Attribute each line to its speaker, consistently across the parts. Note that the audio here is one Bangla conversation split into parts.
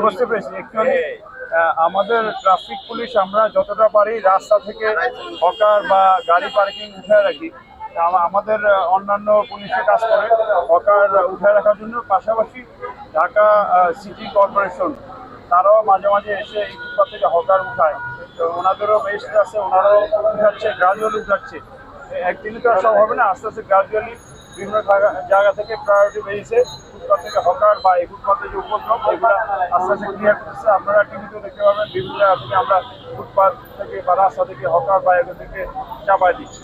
Speaker 1: বুঝতে পেরেছি। আমাদের ট্রাফিক পুলিশ আমরা যতটা পারি রাস্তা থেকে হকার বা গাড়ি পার্কিং উঠে রাখি। আম- আমাদের অন্যান্য পুলিশে কাজ করে, হকার উঠে রাখার জন্য পাশাপাশি ঢাকা সিটি কর্পোরেশন তারাও মাঝে মাঝে এসে এই ফুটপাথ থেকে হকার উঠায়। তো ওনাদেরও বেস্ট আছে, ওনারাও উঠাচ্ছে গ্রাজুয়ালি উঠাচ্ছে। একদিনই তো আর সব হবে না, আস্তে আস্তে গ্রাজুয়ালি বিভিন্ন জায়গা- থেকে প্রায়োরিটি বেরিয়েছে। ফুটপাথ থেকে হকার বা এই ফুটপাথের যে উপদ্রব এগুলো আস্তে আস্তে ক্লিয়ার করছে। আপনারা টিভিতেও দেখতে পাবেন বিভিন্ন জায়গা থেকে আমরা ফুটপাথ থেকে বা রাস্তা থেকে হকার বা এগুলো থেকে চাপাই দিচ্ছি।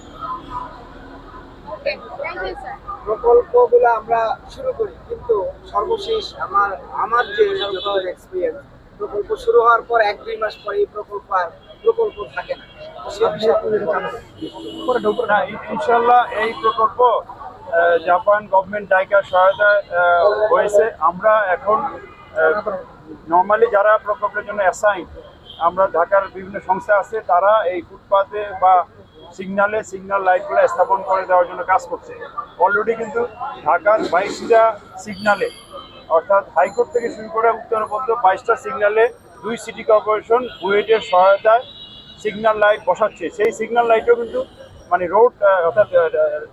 Speaker 2: প্রকল্পগুলো আমরা শুরু করি কিন্তু সর্বশেষ আমার আমার যে এক্সপিরিয়েন্স প্রকল্প শুরু হওয়ার পর এক দুই মাস পরে এই প্রকল্প আর প্রকল্প থাকে না।
Speaker 1: ইনশাল্লাহ এই প্রকল্প জাপান গভর্নমেন্ট জায়গার সহায়তায় আহ, হয়েছে। আমরা এখন নর্মালি যারা প্রকল্পের জন্য অ্যাসাইন আমরা ঢাকার বিভিন্ন সংস্থা আছে তারা এই ফুটপাতে বা সিগনালে সিগন্যাল লাইটগুলো স্থাপন করে দেওয়ার জন্য কাজ করছে। অলরেডি কিন্তু ঢাকার বাইশটা সিগনালে অর্থাৎ হাইকোর্ট থেকে শুরু করে উত্তর পর্যন্ত বাইশটা সিগনালে দুই সিটি কর্পোরেশন বুয়েটের সহায়তায় সিগন্যাল লাইট বসাচ্ছে। সেই সিগনাল লাইটও কিন্তু মানে রোড অর্থাৎ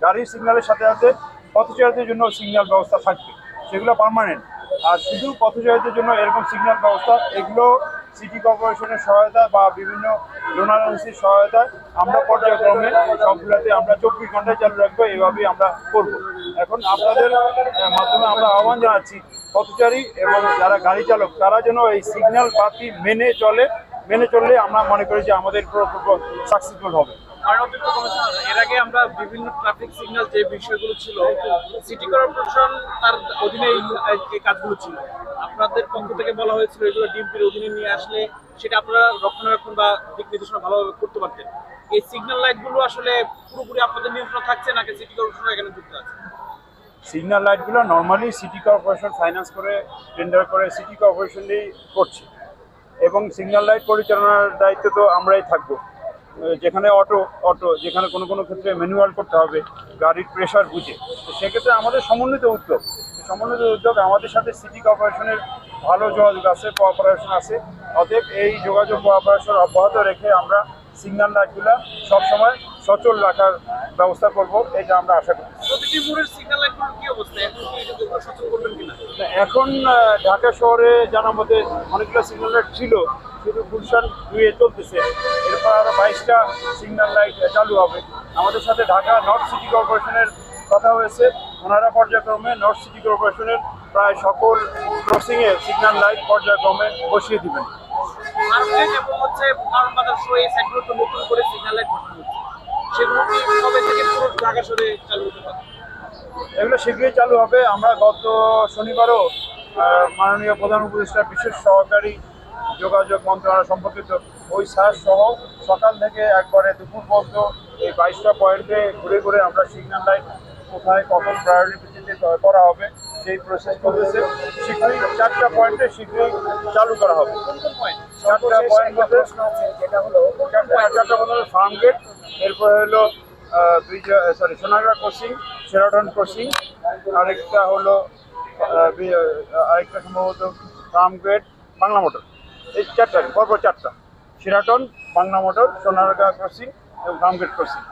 Speaker 1: গাড়ির সিগন্যালের সাথে সাথে পথচারীদের জন্য সিগন্যাল ব্যবস্থা থাকবে। সেগুলো পার্মানেন্ট আর শুধু পথচারীদের জন্য এরকম সিগন্যাল ব্যবস্থা, এগুলো সিটি কর্পোরেশনের সহায়তা বা বিভিন্ন ডোনার এজেন্সির সহায়তায় আমরা পর্যায়ক্রমে সবগুলোতে আমরা চব্বিশ ঘন্টায় চালু রাখব, এইভাবেই আমরা করব। এখন আপনাদের মাধ্যমে আমরা আহ্বান জানাচ্ছি, পথচারী এবং যারা গাড়ি চালক, তারা যেন এই সিগন্যাল বাতি মেনে চলে, মেনে চললে আমরা মনে করি যে আমাদের প্রকল্প সাকসেসফুল হবে।
Speaker 3: মাননীয় কমিশনার এর আগে আমরা বিভিন্ন ট্রাফিক সিগন্যাল যে বিষয়গুলো ছিল সিটি কর্পোরেশন তার অধীনে এই কাজগুলো ছিল। আপনাদের পক্ষ থেকে বলা হয়েছিল এগুলো ডিএমপির অধীনে নিয়ে আসলে সেটা আপনারা রক্ষণাবেক্ষণ বা দিক নির্দেশনা ভালোভাবে করতে পারতেন। এই সিগন্যাল লাইটগুলো আসলে পুরোপুরি আপনাদের নিয়ন্ত্রণ থাকছে নাকি সিটি কর্পোরেশন এখানে যুক্ত আছে?
Speaker 1: সিগন্যাল লাইটগুলো নর্মালি সিটি কর্পোরেশন ফাইন্যান্স করে টেন্ডার করে সিটি কর্পোরেশনই করছে। এবং সিগন্যাল লাইট পরিচালনার দায়িত্ব তো আমরাই থাকব। যেখানে অটো অটো যেখানে কোনো কোনো ক্ষেত্রে ম্যানুয়াল করতে হবে গাড়ির প্রেশার বুঝে। তো সেক্ষেত্রে আমাদের সমন্বিত উদ্যোগ সমন্বিত উদ্যোগ আমাদের সাথে সিটি কর্পোরেশনের ভালো যোগাযোগ আছে কোঅপারেশন আছে। অতএব এই যোগাযোগ কোঅপারেশন অব্যাহত রেখে আমরা সিগন্যাল লাইটগুলো সবসময় সচল রাখার ব্যবস্থা করব এটা আমরা আশা করি।
Speaker 3: এখন
Speaker 1: ঢাকা শহরে জানার মধ্যে অনেকগুলো সিগন্যাল লাইট ছিল শুধু গুলশান দুয়ে চলতেছে। এরপর আরও বাইশটা সিগন্যাল লাইট চালু হবে। আমাদের সাথে ঢাকা নর্থ সিটি কর্পোরেশনের কথা হয়েছে। ওনারা পর্যায়ক্রমে নর্থ সিটি কর্পোরেশনের প্রায় সকল ক্রসিংয়ে সিগন্যাল লাইট পর্যায়ক্রমে বসিয়ে দেবেন।
Speaker 3: এবং হচ্ছে কারণ বাজার শো এই সাইডগুলোতে নতুন করে সিগন্যাল লাইট বসানো সেগুলো কি কবে থেকে পুরো ঢাকা শহরে চালু হতে পারে?
Speaker 1: এগুলো শীঘ্রই চালু হবে। আমরা গত শনিবারও মাননীয় প্রধান উপদেষ্টা বিশেষ সহকারী যোগাযোগ মন্ত্রণালয় সম্পর্কিত ওই স্যার সহ সকাল থেকে একবারে দুপুর পর্যন্ত এই বাইশটা পয়েন্টে ঘুরে ঘুরে আমরা সিগন্যাল লাইট কোথায় কখন প্রায়োরিটি ভিত্তিতে করা হবে সেই প্রসেস চলতেছে। শীঘ্রই চারটা পয়েন্টে শীঘ্রই চালু করা হবে। চারটা পয়েন্ট মধ্যে
Speaker 2: যেটা হলো
Speaker 1: চারটা চারটা মধ্যে ফার্ম গেট এরপরে হলো sorry Sonargaon crossing Sheraton crossing আরেকটা হলো আরেকটা সম্ভবত ফার্ম গেট বাংলা মোটর এই চারটা পরপর চারটা। Sheraton Bangla Motor Sonargaon crossing এবং ফার্ম গেট ক্রসিং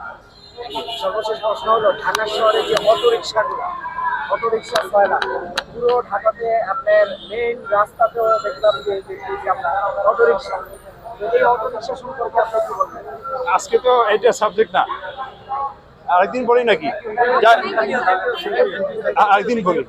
Speaker 2: সর্বশেষ প্রশ্ন হলো ঢাকা শহরে যে অটো রিক্সাগুলো অটো রিক্সা হয় না পুরো ঢাকাতে আপনার মেইন রাস্তাতেও দেখলাম যে অটো রিক্সা এই অটো রিক্সা সম্পর্কে আপনি কি বলবেন?
Speaker 1: আজকে তো এটা সাবজেক্ট না। আরেকদিন বলি নাকি? আরেকদিন বলি